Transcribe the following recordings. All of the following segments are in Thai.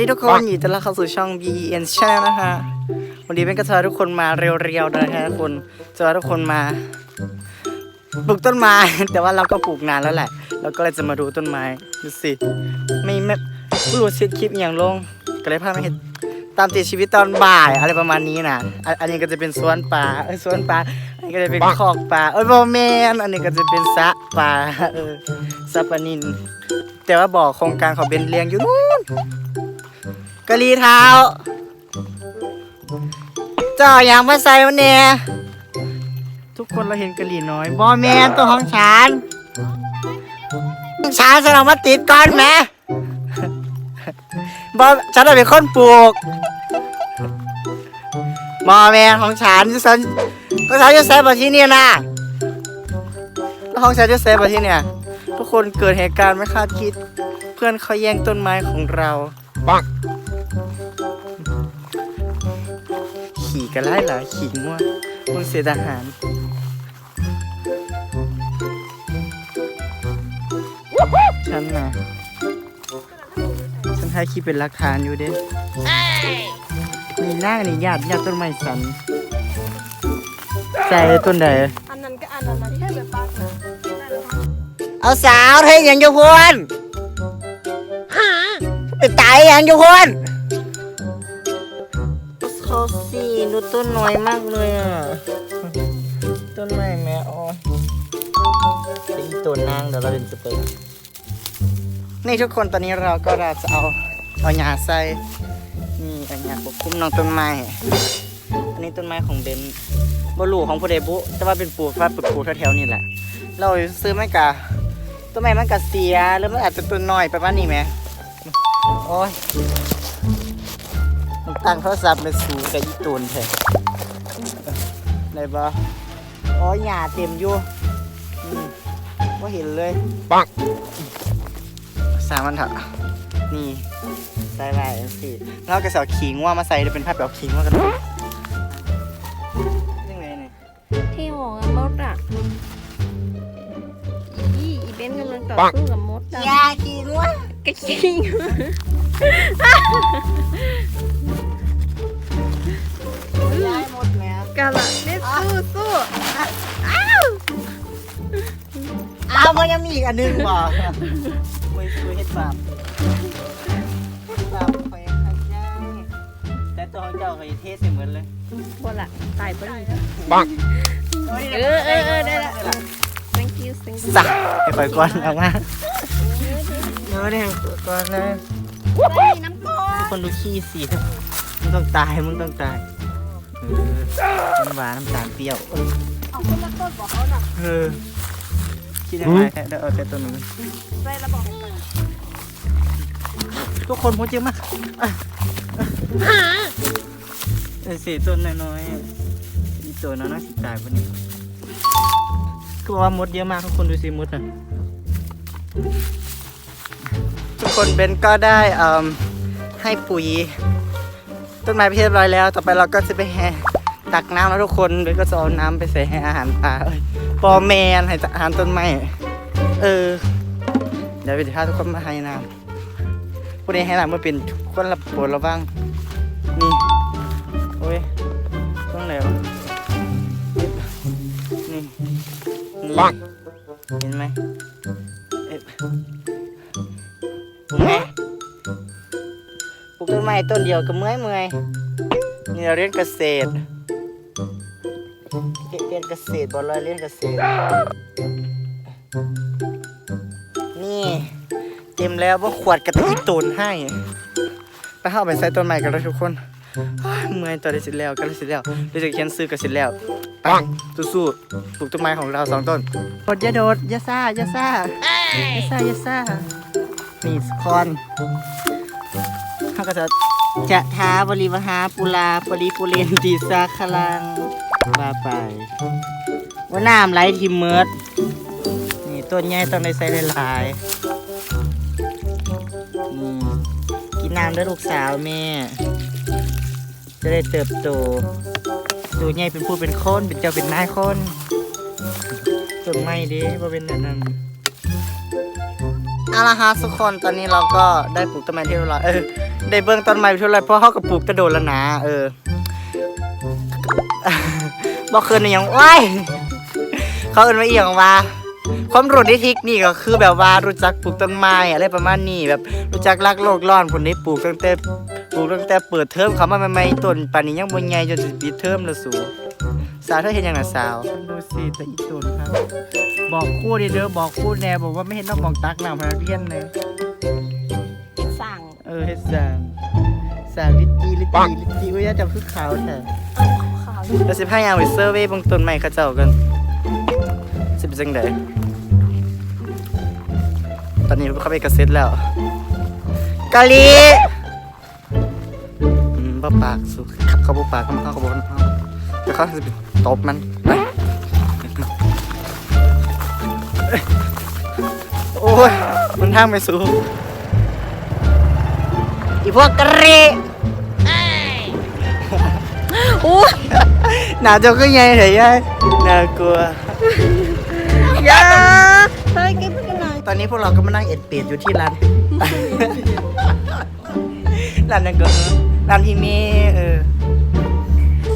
ดีทุกคนยินดีต้อนรับเข้าสู่ช่อง B N Channel นะคะ วันนี้เป็นกระเทยทุกคนมาเรียวๆนะฮะคุณจะว่าทุกคนมาปลูกต้นไม้ แต่ว่าเราก็ปลูกนานแล้วแหละ เราก็เลยจะมาดูต้นไม้ดูสิไม่ไม่ไม่รู้ซิดคลิปอหย่างลงก็เลยพามาเห็นตามติดชีวิตตอนบ่ายอะไรประมาณนี้นะอันอันนี้ก็จะเป็นสวนป่าเอ้ยสวนป่าอันนี้ก็จะเป็นคอกป่าเอ้ยโบแมนอันนี้ก็จะเป็นสระป่าเออสระปลานินแต่ว่าบอกโครงการเขาเป็นเลี้ยงอยู่นู่น กะลีเท้า เจ้าอย่างมาใส่วันเนี่ยทุกคนเราเห็นกะลีน้อยบอแมนตัวของฉันฉันฉันเอามาติดก่อนแหม่บอฉันเอาเป็นคนปลูกบอแมนของฉันฉันก็ฉันจะเซฟมาที่เนี่ยนะแล้วของฉันจะเซฟมาที่เนี่ยทุกคนเกิดเหตุการณ์ไม่คาดคิด เพื่อนเขาแย่งต้นไม้ของเราปัง ขี่กันไล่เหรอขี่มั่วมึงเสียทหารฉันนะฉันให้คลิปเป็นหลักฐานอยู่เด้นี่หน้านี่ญาติญาติต้นไม้สัน ใส่ต้นใดอันนั้นก็อันนั้นนะที่ให้แบบปากนะเอาสาวเทยังอยู่พวนไปตายยังอยู่พวน สิดูต้นน้อยมากเลยอะ ต้นไม้แม่อ๋อเป็นตัวนางเดี๋ยวเราเป็นสเปอร์นี่ทุกคนตอนนี้เราก็จะเอาเอาหญ้าใส่นี่เอาหญ้าปกคลุมน้องต้นไม้ อันนี้ต้นไม้ของเบนบลูของผู้ใดบุแต่ว่าเป็นปลูกฟ้าปลูกปลูกแถวๆนี่แหละ เราซื้อไม่กะต้นไม้มันก็เสียหรือมันอาจจะต้นน้อยประมาณนี้ไหมโอ้ยมัน ตั้งโทรศัพท์ในสูงกับอีตูนแท้ได้ปะโอ้ยหญ้าเต็มอยู่อืมว่าเห็นเลยปังสามวันเถอะนี่ใส่ไปสิแล้วก็เสาขิงว่ามาใส่จะเป็นภาพแบบขิงว่ากันยังไงเนี่ยที่หัวกับมดอะอีอีเบนกำลังต่อสู้กับมดอะยาขิงว่ากระชิง กะละเนี่ยสู้สู้อ้าวมันยังมีอีกอันหนึงบ่คุยคุยเฮ็ดบาปบาปคอยขย้ายแต่ตัวของเจ้าคอยเทสเหมือนเลยบนละตายพอดีปังเออเออเออได้ละ thank you thank you สักไปคอยก่อนเอามาเดี๋ยวเนี่ยก่อนเลยได้น้ำก้อทุกคนดูขี้สิมึงต้องตาย มึงต้องตายเออ น้ำหวานน้ำตาลเปรี้ยว เอาคนละต้นบอกเขาน่ะเออคิดยังไงแค่เอาแต่ตัวนึงได้ระบอกให้ก่อนทุกคนพูดเยอะมากอะเออสี่ตัวน้อยๆอีตัวน้อยๆสิตายวันนี้คือว่ามดเยอะมากทุกคนดูสิมดนะทุกคนเบนก็ได้เอ่มให้ปุ๋ย ต้นไม้ไปเรียบร้อยแล้ว ต่อไปเราก็จะไปแห่ตักน้ำแล้วทุกคนเบนก็จะเอาน้ำไปใส่ให้อาหารปลาเอ้ยปอแมนให้อาหารต้นไม้เออเดี๋ยวไปพาทุกคนมาให้น้ำผู้ใดให้หลังมาเป็นคนละปวดระวังนี่โอ้ยต้องไหนวะนี่นี่ปังเห็นไหม ต้นไม้ต้นเดียวก็เมื่อยเมื่อยนี่เราเรียนเกษตรเรียนเรียนเกษตรบอลเลยเรียนเกษตร นี่เต็มแล้วว่าขวดกระติกตูนให้ไปเข้าไปใส่ต้นใหม่กันแล้วทุกคนเฮ้ยเมื่อยตัวได้สิแล้วกันได้สิแล้วเดี๋ยวจะเขียนซื้อกันสิแล้วปังสู้ๆปลูกต้นไม้ของเราสองต้นโดดอย่าโดดอย่าซ่าอย่าซ่าอย่าซ่าอย่าซ่านี่สคอน เขาก็จะจะท้าบริวหาปุลาปริปุเรนตีซาคลังว่าไป ว่าน้ำไหลทิมเมิดนี่ต้นใหญ่ต้องได้ใส่หลายๆนี่กินน้ำด้วยลูกสาวแม่ จะได้เติบโตดูใหญ่เป็นผู้เป็นคนเป็นเจ้าเป็นนายคนต้นไม้ดิว่าเป็นแบบนั้นเอาละฮะทุกคนตอนนี้เราก็ได้ปลูกต้นไม้ที่เรียบร้อยเออ ได้เบิ่งต้นไม้ไปเท่าไรเพราะเขาก็ปลูกกระโดดแล้วนะเออบอกคืนนี่ยังโอ้ยเขาเอินมาเอียงว่าความรู้ในเทคนิคก็คือแบบว่ารู้จักปลูกต้นไม้อะไรประมาณนี้แบบรู้จักรักโลกร้อนผลได้ปลูกตั้งแต่ปลูกตั้งแต่เปิดเทอมเขามาใหม่ๆต้นป่านนี้ยังบ่ใหญ่จนปิดเทอมแล้วสูสาวเธอเห็นยังน่ะสาวดูสิแต่อีต้นครับบอกคู่ดิเด้อบอกคู่แน่บอกว่าไม่เห็นต้องมองตักน้ำพนักเรียนเลย งเออเฮ็ดสางสางลิตตีลิตตีลิตตีอุ้ยจำคือขาวแท้ขาวแล้วสิพายามไปเซอร์เวยเบางต้นใหม่เขาเจ้ากันสิเป็นจังไดตอนนี้เขาไปกระเซ็ตแล้วกะลีอืมบ่ปากสุเขาบ่ปากเขาเขาเขาบ่เอาแต่เขาสิไปตบมันไปโอ้ยมันทางไปสู่ อีพวกกะลีอู้หนาเจ้าก็ใหญ่เถอะยายน่ากลัวยาเฮ้ยกินไปกันหน่อยตอนนี้พวกเราก็มานั่งเอ็ดเป็ดอยู่ที่ร้าน ร้านนั่นก็ร้านที่มีเออ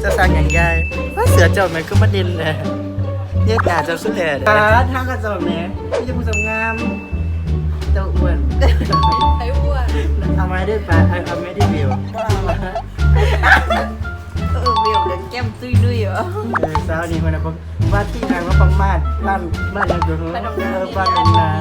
จะสั่งอย่างใหญ่ว่าเสือเจ้าแม่ก็มาดินเลยเย็ดหนาเจ้าสุดเลยอ่าทางกระจกแม่ไม่ใช่ผู้สำงามเจ้าอ้วนไอ้อ้วน เอามาได้ปะเอาเอาไม่ได้วิวเออเบียวเดี๋ยวแก้มตุ้ยด้วยเหรอ เออสาวนี่มันนะว่าที่นางว่าประมาทบ้านบ้านยังอยู่เออบ้านนาง